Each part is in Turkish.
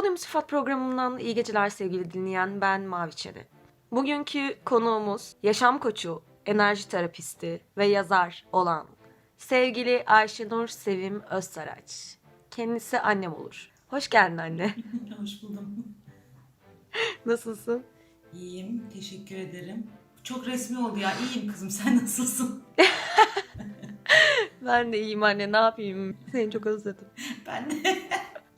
Sodyum Sıfat programından iyi geceler sevgili dinleyen ben Mavi Çeri. Bugünkü konuğumuz yaşam koçu, enerji terapisti ve yazar olan sevgili Ayşenur Sevim Özsaraç. Kendisi annem olur. Hoş geldin anne. Hoş buldum. Nasılsın? İyiyim, teşekkür ederim. Çok resmi oldu ya. İyiyim kızım, sen nasılsın? Ben de iyiyim anne ne yapayım? Seni çok özledim. Ben de.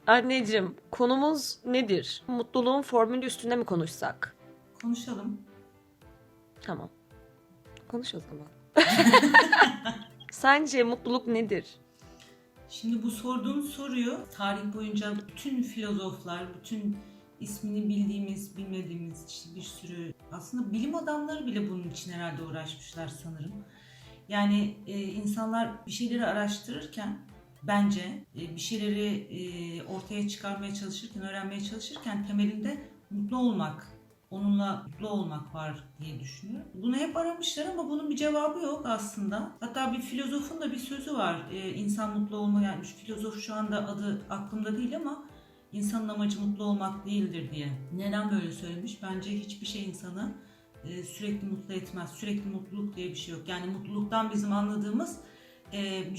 Anneciğim konumuz nedir? Mutluluğun formülü üstünde mi konuşsak? Konuşalım. Tamam. Konuş o zaman. Sence mutluluk nedir? Şimdi bu sorduğun soruyu tarih boyunca bütün filozoflar, bütün ismini bildiğimiz, bilmediğimiz işte bir sürü aslında bilim adamları bile bunun için herhalde uğraşmışlar sanırım. Yani e, insanlar bir şeyleri araştırırken bence e, bir şeyleri e, ortaya çıkarmaya çalışırken, öğrenmeye çalışırken temelinde mutlu olmak, onunla mutlu olmak var diye düşünüyorum. Bunu hep aramışlar ama bunun bir cevabı yok aslında. Hatta bir filozofun da bir sözü var. Ee, insan mutlu olma yani şu filozof şu anda adı aklımda değil ama insanın amacı mutlu olmak değildir diye. Neden böyle söylemiş? Bence hiçbir şey insanı e, sürekli mutlu etmez. Sürekli mutluluk diye bir şey yok. Yani mutluluktan bizim anladığımız e,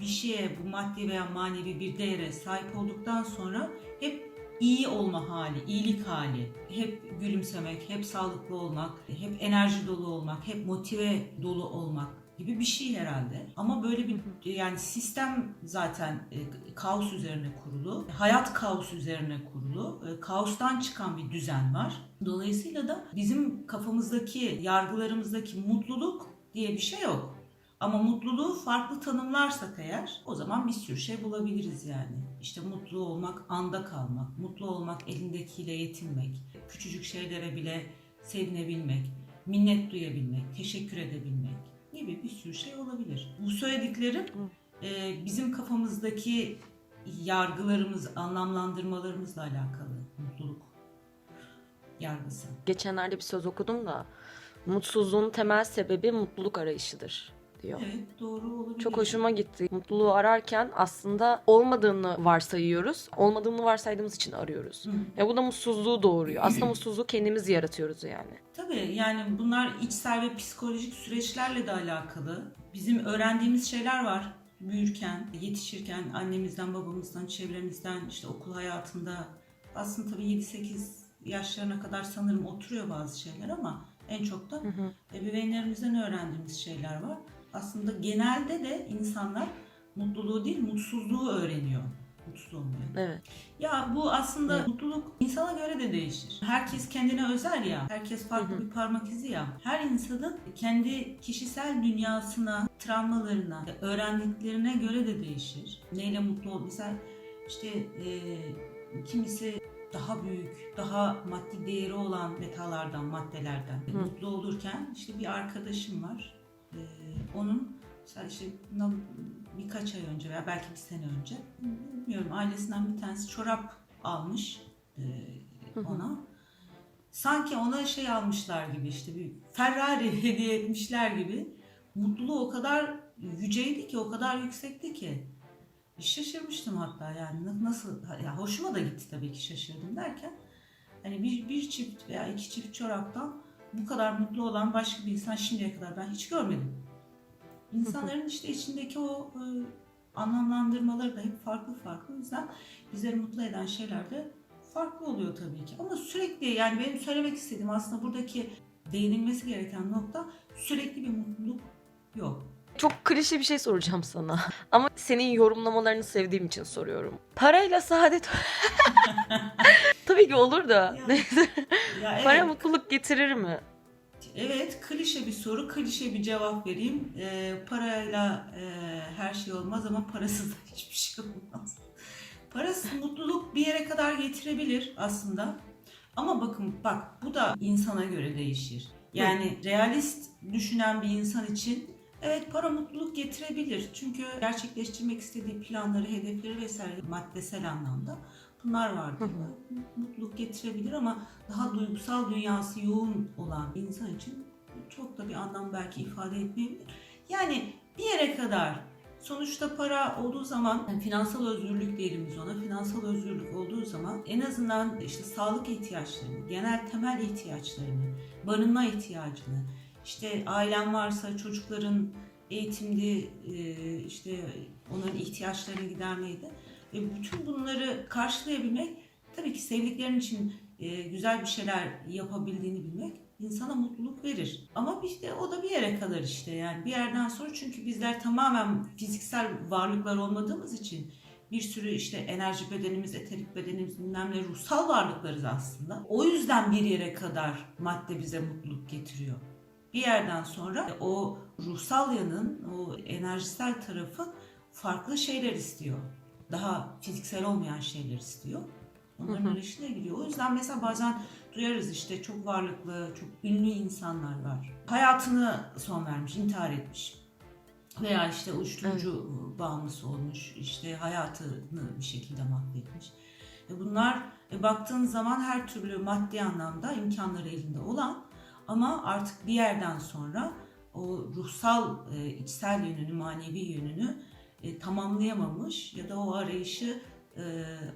bir, şeye, bu maddi veya manevi bir değere sahip olduktan sonra hep iyi olma hali, iyilik hali, hep gülümsemek, hep sağlıklı olmak, hep enerji dolu olmak, hep motive dolu olmak gibi bir şey herhalde. Ama böyle bir yani sistem zaten e, kaos üzerine kurulu. Hayat kaos üzerine kurulu. E, kaostan çıkan bir düzen var. Dolayısıyla da bizim kafamızdaki, yargılarımızdaki mutluluk diye bir şey yok. Ama mutluluğu farklı tanımlarsak eğer o zaman bir sürü şey bulabiliriz yani. İşte mutlu olmak anda kalmak, mutlu olmak elindekiyle yetinmek, küçücük şeylere bile sevinebilmek, minnet duyabilmek, teşekkür edebilmek gibi bir sürü şey olabilir. Bu söylediklerim e, bizim kafamızdaki yargılarımız, anlamlandırmalarımızla alakalı mutluluk yargısı. Geçenlerde bir söz okudum da mutsuzluğun temel sebebi mutluluk arayışıdır diyor. Evet doğru olabilir. Çok hoşuma gitti. Mutluluğu ararken aslında olmadığını varsayıyoruz. Olmadığını varsaydığımız için arıyoruz. Hı. Ya bu da mutsuzluğu doğuruyor. Aslında mutsuzluğu kendimiz yaratıyoruz yani. Tabii yani bunlar içsel ve psikolojik süreçlerle de alakalı. Bizim öğrendiğimiz şeyler var büyürken, yetişirken annemizden, babamızdan, çevremizden, işte okul hayatında aslında tabii 7-8 yaşlarına kadar sanırım oturuyor bazı şeyler ama en çok da Hı hı. ebeveynlerimizden öğrendiğimiz şeyler var. Aslında genelde de insanlar mutluluğu değil mutsuzluğu öğreniyor. Mutsuz olmayı. Evet. Ya bu aslında Evet. mutluluk insana göre de değişir. Herkes kendine özel ya. Herkes farklı bir parmak izi ya. Her insanın kendi kişisel dünyasına, travmalarına, öğrendiklerine göre de değişir. Neyle mutlu ol? Mesela işte e, kimisi daha büyük, daha maddi değeri olan metallardan, maddelerden Hı. mutlu olurken işte bir arkadaşım var. E, onun işte birkaç ay önce veya belki bir sene önce bilmiyorum ailesinden bir tanesi çorap almış e, ona. Sanki ona şey almışlar gibi işte bir Ferrari hediye etmişler gibi. Mutluluğu o kadar yüceydi ki, o kadar yüksekti ki. Şaşırmıştım hatta yani Na- nasıl, ya hoşuma da gitti tabii ki şaşırdım derken. Hani bir, bir çift veya iki çift çoraptan bu kadar mutlu olan başka bir insan şimdiye kadar ben hiç görmedim. İnsanların işte içindeki o e, anlamlandırmaları da hep farklı farklı. O yüzden bizleri mutlu eden şeyler de farklı oluyor tabii ki. Ama sürekli yani benim söylemek istediğim aslında buradaki değinilmesi gereken nokta sürekli bir mutluluk yok. Çok klişe bir şey soracağım sana. Ama senin yorumlamalarını sevdiğim için soruyorum. Parayla saadet... Tabii ki olur da. Ya, Neyse. Ya evet, Para mutluluk getirir mi? evet klişe bir soru, klişe bir cevap vereyim. Ee, parayla e, her şey olmaz ama parasız da hiçbir şey olmaz. Parasız mutluluk bir yere kadar getirebilir aslında. Ama bakın bak bu da insana göre değişir. Yani realist düşünen bir insan için evet para mutluluk getirebilir. Çünkü gerçekleştirmek istediği planları, hedefleri vesaire maddesel anlamda bunlar vardır. Mutluluk getirebilir ama daha duygusal dünyası yoğun olan insan için çok da bir anlam belki ifade etmeyebilir. Yani bir yere kadar Sonuçta para olduğu zaman, yani finansal özgürlük diyelim biz ona, finansal özgürlük olduğu zaman en azından işte sağlık ihtiyaçlarını, genel temel ihtiyaçlarını, barınma ihtiyacını, işte ailen varsa çocukların eğitimde e, işte onların ihtiyaçlarını gidermeydi. Ve bütün bunları karşılayabilmek tabii ki sevdiklerin için e, güzel bir şeyler yapabildiğini bilmek insana mutluluk verir. Ama işte o da bir yere kadar işte yani bir yerden sonra çünkü bizler tamamen fiziksel varlıklar olmadığımız için bir sürü işte enerji bedenimiz, eterik bedenimiz bilmem ne ruhsal varlıklarız aslında. O yüzden bir yere kadar madde bize mutluluk getiriyor. Bir yerden sonra o ruhsal yanın, o enerjisel tarafı farklı şeyler istiyor. Daha fiziksel olmayan şeyler istiyor. Onların Hı hı. arayışına gidiyor. O yüzden mesela bazen duyarız işte çok varlıklı, çok ünlü insanlar var. Hayatını son vermiş, intihar etmiş. Veya işte uyuşturucu bağımlısı olmuş, işte hayatını bir şekilde mahvetmiş. E Bunlar e, baktığın zaman her türlü maddi anlamda imkanları elinde olan ama artık bir yerden sonra o ruhsal, e, içsel yönünü, manevi yönünü e, tamamlayamamış ya da o arayışı e,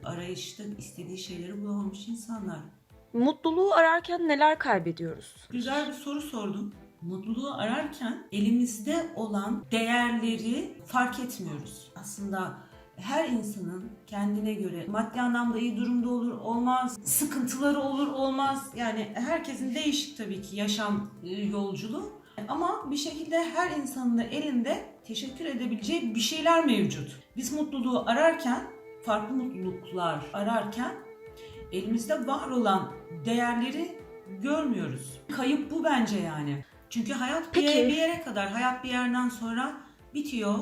arayışta istediği şeyleri bulamamış insanlar. Mutluluğu ararken neler kaybediyoruz? Güzel bir soru sordun. Mutluluğu ararken elimizde olan değerleri fark etmiyoruz. Aslında her insanın kendine göre maddi anlamda iyi durumda olur olmaz, sıkıntıları olur olmaz. Yani herkesin değişik tabii ki yaşam e, yolculuğu. Ama bir şekilde her insanın da elinde teşekkür edebileceği bir şeyler mevcut. Biz mutluluğu ararken, farklı mutluluklar ararken elimizde var olan değerleri görmüyoruz. Kayıp bu bence yani. Çünkü hayat bir, Peki. bir yere kadar, hayat bir yerden sonra bitiyor.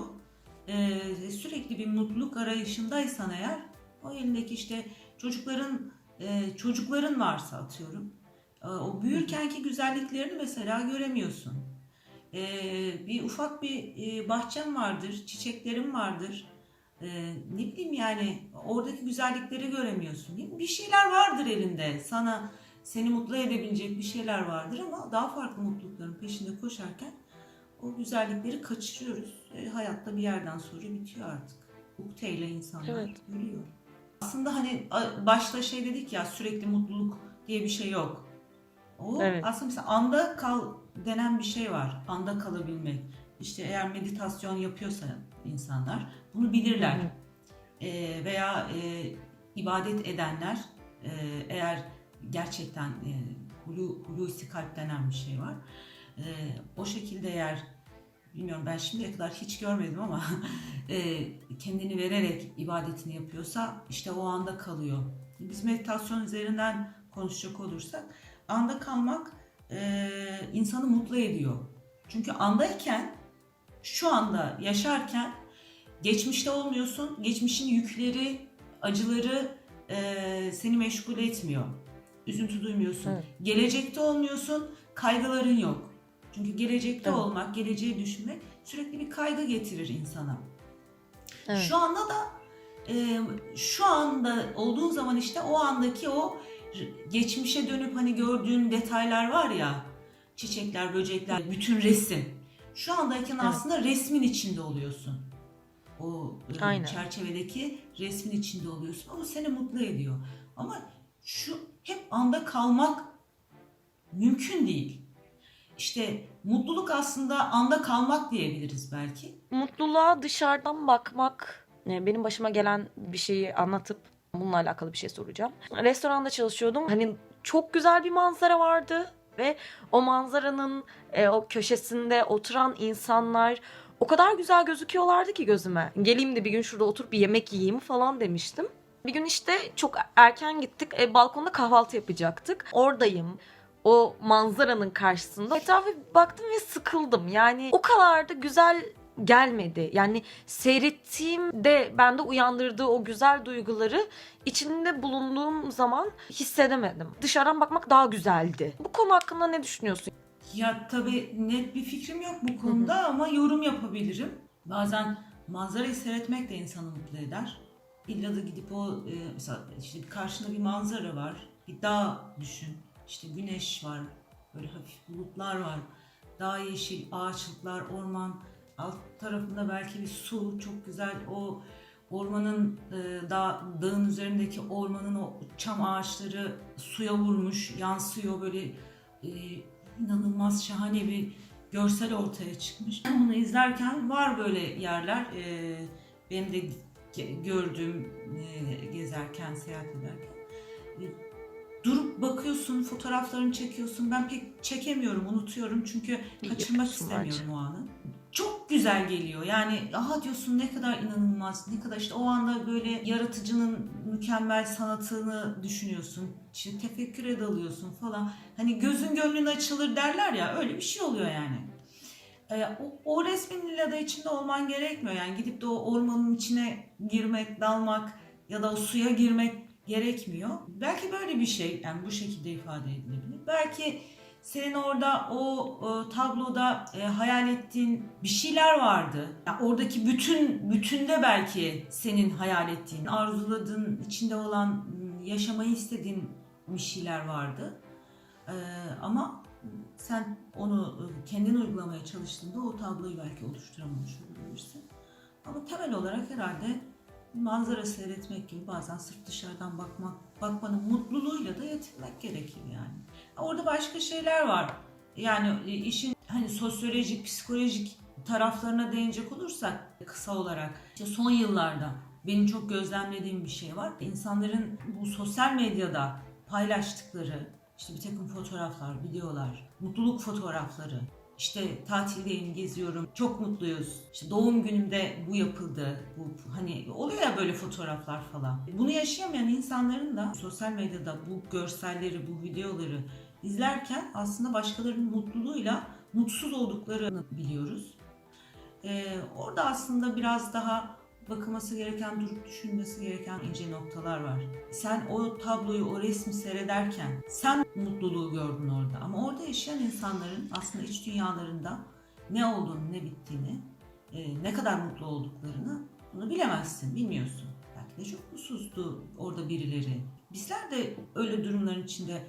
Ee, sürekli bir mutluluk arayışındaysan eğer, o elindeki işte çocukların e, çocukların varsa atıyorum, e, o büyürkenki güzelliklerini mesela göremiyorsun. Ee, bir ufak bir e, bahçem vardır, çiçeklerim vardır. Ne bileyim yani oradaki güzellikleri göremiyorsun. Bir şeyler vardır elinde. Sana seni mutlu edebilecek bir şeyler vardır ama daha farklı mutlulukların peşinde koşarken o güzellikleri kaçırıyoruz. E, hayatta bir yerden sonra bitiyor artık. Ukteyle insanlar Evet. ölüyor. Aslında hani başta şey dedik ya sürekli mutluluk diye bir şey yok. O Evet. aslında mesela anda kal denen bir şey var. Anda kalabilmek. İşte eğer meditasyon yapıyorsa insanlar bunu bilirler. Hı. Ee, veya e, ibadet edenler e, eğer gerçekten e, hulu, hulusi kalp denen bir şey var. E, o şekilde eğer bilmiyorum ben şimdiye kadar hiç görmedim ama e, kendini vererek ibadetini yapıyorsa işte o anda kalıyor. Biz meditasyon üzerinden konuşacak olursak anda kalmak e, insanı mutlu ediyor. Çünkü andayken şu anda yaşarken geçmişte olmuyorsun. Geçmişin yükleri, acıları e, seni meşgul etmiyor. Üzüntü duymuyorsun. Evet. Gelecekte olmuyorsun, kaygıların yok. Çünkü gelecekte Evet. olmak, geleceği düşünmek sürekli bir kaygı getirir insana. Evet. Şu anda da e, şu anda olduğun zaman işte o andaki o geçmişe dönüp hani gördüğün detaylar var ya çiçekler, böcekler, bütün resim. Şu andayken Evet. aslında resmin içinde oluyorsun. O e, Aynen. çerçevedeki resmin içinde oluyorsun. O seni mutlu ediyor. Ama şu hep anda kalmak mümkün değil. İşte mutluluk aslında anda kalmak diyebiliriz belki. Mutluluğa dışarıdan bakmak. Benim başıma gelen bir şeyi anlatıp bununla alakalı bir şey soracağım. Restoranda çalışıyordum. Hani çok güzel bir manzara vardı ve o manzaranın e, o köşesinde oturan insanlar o kadar güzel gözüküyorlardı ki gözüme. Geleyim de bir gün şurada oturup bir yemek yiyeyim falan demiştim. Bir gün işte çok erken gittik. E, balkonda kahvaltı yapacaktık. Oradayım. O manzaranın karşısında. Etrafa baktım ve sıkıldım. Yani o kadar da güzel gelmedi. Yani seyrettiğimde bende uyandırdığı o güzel duyguları içinde bulunduğum zaman hissedemedim. Dışarıdan bakmak daha güzeldi. Bu konu hakkında ne düşünüyorsun? Ya tabii net bir fikrim yok bu konuda ama yorum yapabilirim. Bazen manzarayı seyretmek de insanı mutlu eder. İlla da gidip o e, mesela işte karşında bir manzara var. Bir dağ düşün. İşte güneş var. Böyle hafif bulutlar var. Dağ yeşil, ağaçlıklar, orman. alt tarafında belki bir su çok güzel o ormanın e, dağ, dağın üzerindeki ormanın o çam ağaçları suya vurmuş yansıyor böyle e, inanılmaz şahane bir görsel ortaya çıkmış. Bunu izlerken var böyle yerler e, benim de gördüğüm e, gezerken seyahat ederken E, durup bakıyorsun fotoğraflarını çekiyorsun ben pek çekemiyorum unutuyorum çünkü İyi kaçırmak yapıyorsun istemiyorum bence. o anı. Çok güzel geliyor. Yani aha diyorsun ne kadar inanılmaz, ne kadar işte o anda böyle yaratıcının mükemmel sanatını düşünüyorsun. İşte tefekküre dalıyorsun falan. Hani gözün gönlün açılır derler ya öyle bir şey oluyor yani. Ee, o, o resmin illa da içinde olman gerekmiyor. Yani gidip de o ormanın içine girmek, dalmak ya da o suya girmek gerekmiyor. Belki böyle bir şey yani bu şekilde ifade edilebilir. Belki senin orada o, e, tabloda e, hayal ettiğin bir şeyler vardı. Ya oradaki bütün bütünde belki senin hayal ettiğin, arzuladığın, içinde olan, m, yaşamayı istediğin bir şeyler vardı. E, ama sen onu e, kendin uygulamaya çalıştığında o tabloyu belki oluşturamamış olabilirsin. Ama temel olarak herhalde manzara seyretmek gibi bazen sırf dışarıdan bakmak, bakmanın mutluluğuyla da yetinmek gerekir yani. Orada başka şeyler var. Yani e, işin hani sosyolojik, psikolojik taraflarına değinecek olursak kısa olarak işte son yıllarda benim çok gözlemlediğim bir şey var. İnsanların bu sosyal medyada paylaştıkları işte bir takım fotoğraflar, videolar, mutluluk fotoğrafları, işte tatildeyim, geziyorum, çok mutluyuz. İşte doğum günümde bu yapıldı. Bu hani oluyor ya böyle fotoğraflar falan. Bunu yaşayamayan insanların da sosyal medyada bu görselleri, bu videoları izlerken aslında başkalarının mutluluğuyla mutsuz olduklarını biliyoruz. Ee, orada aslında biraz daha bakılması gereken, durup düşünmesi gereken ince noktalar var. Sen o tabloyu, o resmi seyrederken sen mutluluğu gördün orada. Ama orada yaşayan insanların aslında iç dünyalarında ne olduğunu, ne bittiğini, e, ne kadar mutlu olduklarını bunu bilemezsin, bilmiyorsun. Belki de çok mutsuzdu orada birileri. Bizler de öyle durumların içinde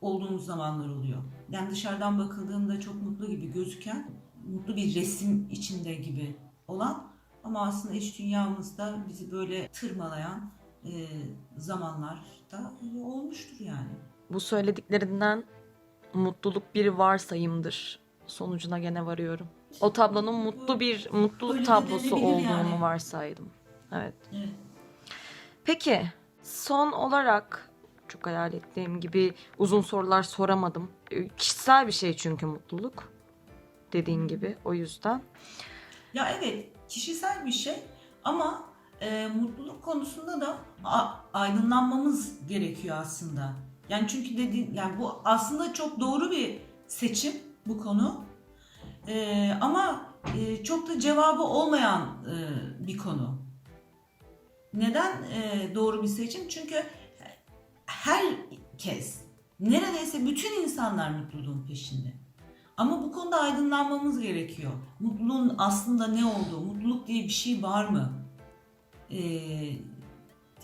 olduğumuz zamanlar oluyor. Yani dışarıdan bakıldığında çok mutlu gibi gözüken, mutlu bir resim içinde gibi olan ama aslında iç dünyamızda bizi böyle tırmalayan e, zamanlar da olmuştur yani. Bu söylediklerinden mutluluk bir varsayımdır sonucuna gene varıyorum. O tablonun mutlu bir mutluluk Öyle tablosu olduğunu yani. varsaydım. Evet. Evet. Peki son olarak çok hayal ettiğim gibi uzun sorular soramadım. Ee, Kişisel bir şey çünkü mutluluk. Dediğin gibi o yüzden. Ya evet kişisel bir şey ama e, mutluluk konusunda da a- aydınlanmamız gerekiyor aslında. Yani çünkü dediğin yani bu aslında çok doğru bir seçim bu konu. E, ama e, çok da cevabı olmayan e, bir konu. Neden e, doğru bir seçim? Çünkü herkes, neredeyse bütün insanlar mutluluğun peşinde. Ama bu konuda aydınlanmamız gerekiyor. Mutluluğun aslında ne olduğu, mutluluk diye bir şey var mı? Ee,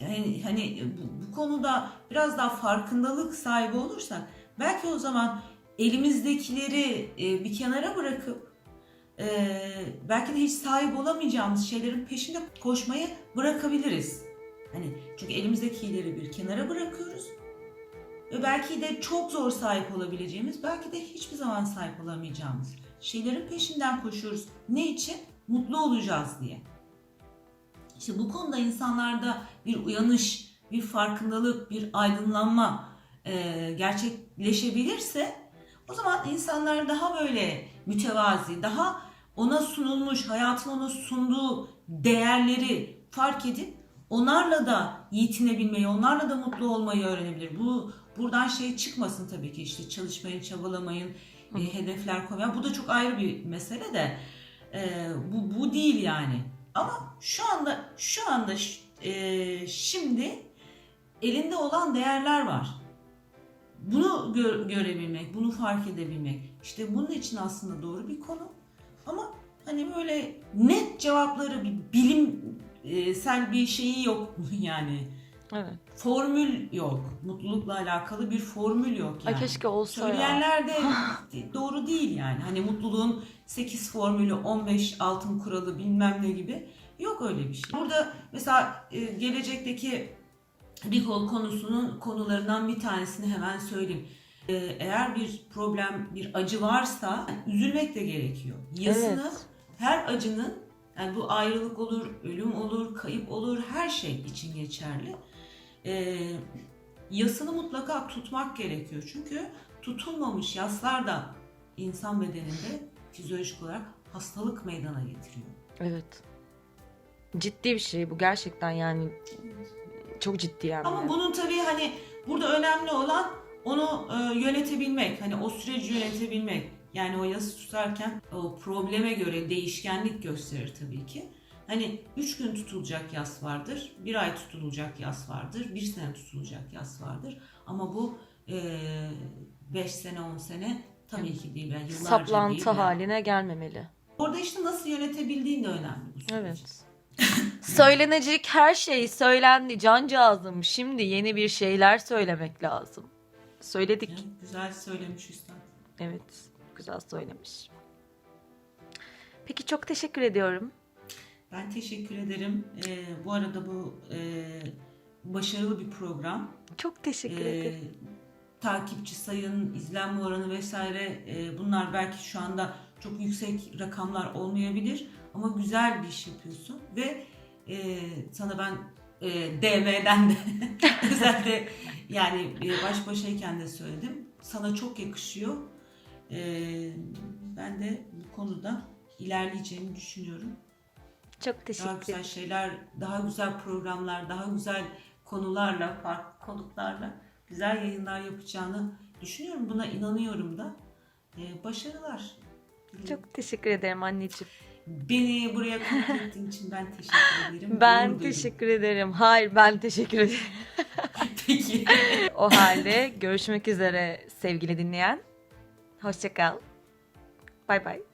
yani hani bu, bu konuda biraz daha farkındalık sahibi olursak belki o zaman elimizdekileri e, bir kenara bırakıp e, belki de hiç sahip olamayacağımız şeylerin peşinde koşmayı bırakabiliriz. Hani çünkü elimizdekileri bir kenara bırakıyoruz ve belki de çok zor sahip olabileceğimiz, belki de hiçbir zaman sahip olamayacağımız şeylerin peşinden koşuyoruz. Ne için? Mutlu olacağız diye. İşte bu konuda insanlarda bir uyanış, bir farkındalık, bir aydınlanma e, gerçekleşebilirse o zaman insanlar daha böyle mütevazi, daha ona sunulmuş, hayatın ona sunduğu değerleri fark edip onlarla da yetinebilmeyi, onlarla da mutlu olmayı öğrenebilir. Bu buradan şey çıkmasın tabii ki işte çalışmayın, çabalamayın, e, hedefler koymayın. Bu da çok ayrı bir mesele de e, bu bu değil yani. Ama şu anda şu anda e, şimdi elinde olan değerler var. Bunu gö- görebilmek, bunu fark edebilmek. İşte bunun için aslında doğru bir konu. Ama hani böyle net cevapları bir bilimsel bir şeyi yok yani. Evet. Formül yok. Mutlulukla alakalı bir formül yok yani. Ay keşke olsa ya. Söyleyenler de doğru değil yani. Hani mutluluğun 8 formülü, 15 altın kuralı bilmem ne gibi. Yok öyle bir şey. Burada mesela e, gelecekteki recall konusunun konularından bir tanesini hemen söyleyeyim. E, Eğer bir problem, bir acı varsa üzülmek de gerekiyor. Yasını Evet. her acının yani bu ayrılık olur, ölüm olur, kayıp olur her şey için geçerli. E, yasını mutlaka tutmak gerekiyor. Çünkü tutulmamış yaslar da insan bedeninde fizyolojik olarak hastalık meydana getiriyor. Evet. Ciddi bir şey bu gerçekten yani çok ciddi yani. Ama bunun tabii hani burada önemli olan onu e, yönetebilmek. Hani o süreci yönetebilmek. Yani o yası tutarken o probleme göre değişkenlik gösterir tabii ki. Hani 3 gün tutulacak yas vardır, 1 ay tutulacak yas vardır, 1 sene tutulacak yas vardır. Ama bu 5 sene 10 sene tabii ki değil. Yani yıllarca Saplantı değil. yani. haline gelmemeli. Orada işte nasıl yönetebildiğin de önemli bu süreç. Evet. Söylenecek her şey söylendi cancağızım. Şimdi yeni bir şeyler söylemek lazım. Söyledik. Yani güzel söylemiş üstad. Evet. Güzel söylemiş. Peki çok teşekkür ediyorum. Ben teşekkür ederim. Ee, bu arada bu e, başarılı bir program. Çok teşekkür Ee, ederim. takipçi sayın, izlenme oranı vesaire e, bunlar belki şu anda çok yüksek rakamlar olmayabilir ama güzel bir iş yapıyorsun ve e, sana ben e, DM'den de özellikle yani e, baş başayken de söyledim. Sana çok yakışıyor. E, ben de bu konuda ilerleyeceğini düşünüyorum. Çok Daha teşekkür güzel ederim. şeyler, daha güzel programlar, daha güzel konularla, farklı konuklarla güzel yayınlar yapacağını düşünüyorum. Buna inanıyorum da. Ee, başarılar. Çok teşekkür ederim anneciğim. Beni buraya konuk ettiğin için ben teşekkür ederim. Ben duydum. teşekkür ederim. Hayır ben teşekkür ederim. Peki. o halde görüşmek üzere sevgili dinleyen. Hoşçakal. Bye bye.